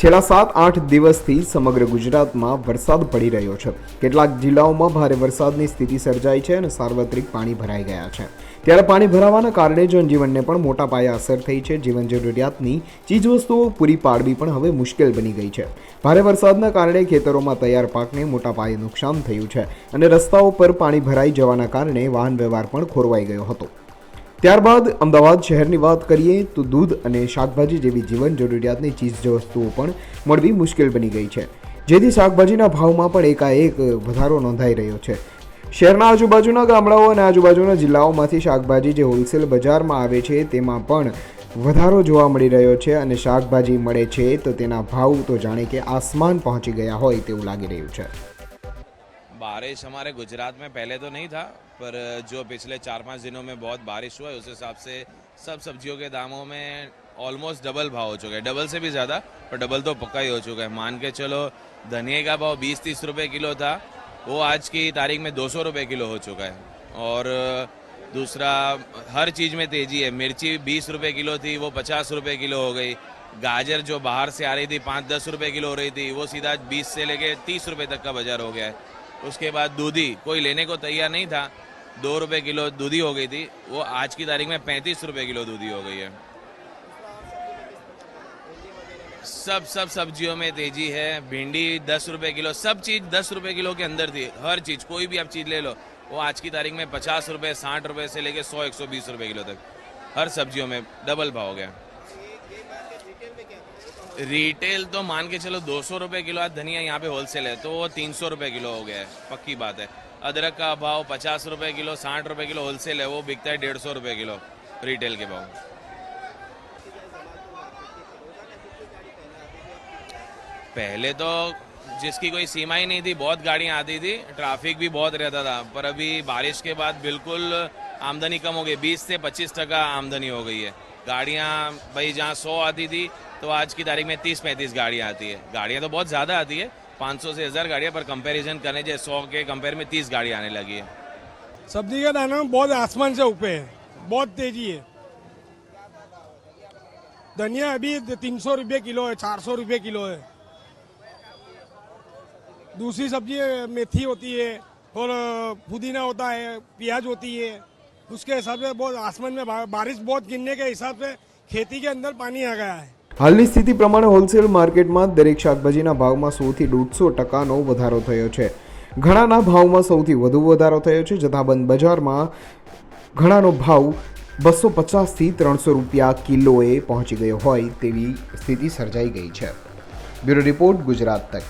છેલ્લા સાત આઠ દિવસથી સમગ્ર ગુજરાતમાં વરસાદ પડી રહ્યો છે. કેટલાક જિલ્લાઓમાં ભારે વરસાદની સ્થિતિ સર્જાઈ છે અને સાર્વત્રિક પાણી ભરાઈ ગયા છે. ત્યારે પાણી ભરાવાના કારણે જનજીવનને પણ મોટા પાયે અસર થઈ છે. જીવન જરૂરિયાતની ચીજવસ્તુઓ પૂરી પાડવી પણ હવે મુશ્કેલ બની ગઈ છે. ભારે વરસાદના કારણે ખેતરોમાં તૈયાર પાકને મોટા પાયે નુકસાન થયું છે અને રસ્તાઓ પર પાણી ભરાઈ જવાના કારણે વાહન વ્યવહાર પણ ખોરવાઈ ગયો હતો. ત્યારબાદ અમદાવાદ શહેરની વાત કરીએ તો દૂધ અને શાકભાજી જેવી જીવન જરૂરિયાતની ચીજ વસ્તુઓ પણ મળવી મુશ્કેલ બની ગઈ છે. જેથી શાકભાજીના ભાવમાં પણ એકાએક વધારો નોંધાઈ રહ્યો છે. શહેરના આજુબાજુના ગામડાઓ અને આજુબાજુના જિલ્લાઓમાંથી શાકભાજી જે હોલસેલ બજારમાં આવે છે તેમાં પણ વધારો જોવા મળી રહ્યો છે અને શાકભાજી મળે છે તો તેના ભાવ તો જાણે કે આસમાન પહોંચી ગયા હોય તેવું લાગી રહ્યું છે. बारिश हमारे गुजरात में पहले तो नहीं था, पर जो पिछले चार पाँच दिनों में बहुत बारिश हुआ है, उस हिसाब से सब सब्जियों के दामों में ऑलमोस्ट डबल भाव हो चुका है। डबल से भी ज़्यादा, पर डबल तो पक्का ही हो चुका है। मान के चलो, धनिया का भाव बीस तीस रुपए किलो था, वो आज की तारीख में दो सौ रुपये किलो हो चुका है। और दूसरा, हर चीज़ में तेज़ी है। मिर्ची बीस रुपए किलो थी, वो पचास रुपए किलो हो गई। गाजर जो बाहर से आ रही थी पाँच दस रुपए किलो हो रही थी, वो सीधा बीस से लेके तीस रुपए तक का बाज़ार हो गया है। उसके बाद दूधी, कोई लेने को तैयार नहीं था। दो रुपए किलो दूधी हो गई थी। वो आज की तारीख में पैंतीस रुपए किलो दूधी हो गई है। सब सब सब्जियों में तेज़ी है। भिंडी दस रुपये किलो, सब चीज़ दस रुपये किलो के अंदर थी। हर चीज़, कोई भी आप चीज़ ले लो, वो आज की तारीख में पचास रुपये साठ रुपए से लेके सौ, एक सौ बीस रुपये किलो तक। हर सब्जियों में डबल भाव हो गया। रिटेल तो मान के चलो दो सौ रुपये किलो आज धनिया यहाँ पे होलसेल है तो वो तीन सौ रुपये किलो हो गया है, पक्की बात है। अदरक का भाव पचास रुपये किलो, साठ रुपये किलो होलसेल है, वो बिकता है डेढ़ सौ रुपये किलो रिटेल के भाव। पहले तो जिसकी कोई सीमा ही नहीं थी, बहुत गाड़ियाँ आती थी ट्रैफ़िक भी बहुत रहता था, पर अभी बारिश के बाद बिल्कुल आमदनी कम हो गई, बीस से पच्चीस टका आमदनी हो गई है। गाड़ियाँ, भाई जहाँ सौ आती थी तो आज की तारीख में तीस पैंतीस गाड़ियाँ आती है। गाड़ियाँ तो बहुत ज़्यादा आती है, पाँच सौ से हज़ार गाड़ियाँ, पर कंपैरिजन करने जाए, सौ के कंपेयर में तीस गाड़ियाँ आने लगी है। सब्ज़ी का दाना बहुत आसमान से ऊपर है, बहुत तेज़ी है। धनिया अभी तीन सौ रुपये किलो है, चार सौ रुपये किलो है। दूसरी सब्ज़ी मेथी होती है, और पुदीना होता है, प्याज होती है। उसके हिसाब से बहुत आसमान में बा- बारिश बहुत गिरने के हिसाब से खेती के अंदर पानी आ गया है હાલની સ્થિતિ પ્રમાણે હોલસેલ માર્કેટમાં દરેક શાકભાજીના ભાવમાં સોથી દોઢસો ટકાનો વધારો થયો છે ઘણાના ભાવમાં સૌથી વધુ વધારો થયો છે જથ્થાબંધ બજારમાં ઘણાનો ભાવ બસો પચાસથી ત્રણસો રૂપિયા કિલોએ પહોંચી ગયો હોય તેવી સ્થિતિ સર્જાઈ ગઈ છે બ્યુરો રિપોર્ટ ગુજરાત તક